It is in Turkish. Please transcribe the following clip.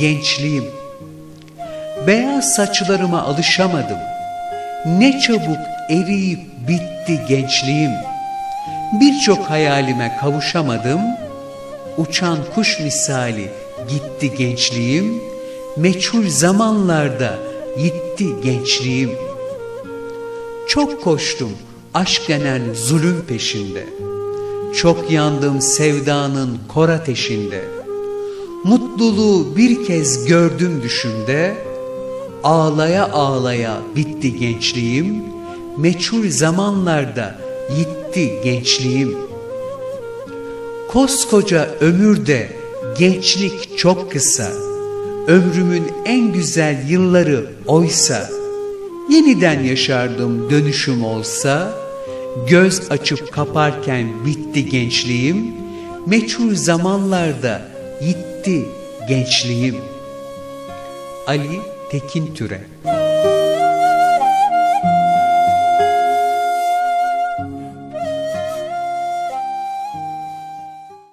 gençliğim. Beyaz saçlarıma alışamadım. Ne çabuk eriyip bitti gençliğim. Birçok hayalime kavuşamadım. Uçan kuş misali gitti gençliğim. Meçhul zamanlarda yitti gençliğim. Çok koştum aşk denen zulüm peşinde. Çok yandım sevdanın kor ateşinde. Mutluluğu bir kez gördüm düşümde. Ağlaya ağlaya bitti gençliğim. Meçhul zamanlarda yitti gençliğim. Koskoca ömürde gençlik çok kısa. Ömrümün en güzel yılları oysa. Yeniden yaşardım dönüşüm olsa. Göz açıp kaparken bitti gençliğim. Meçhul zamanlarda yitti gençliğim. Ali Tekin Türe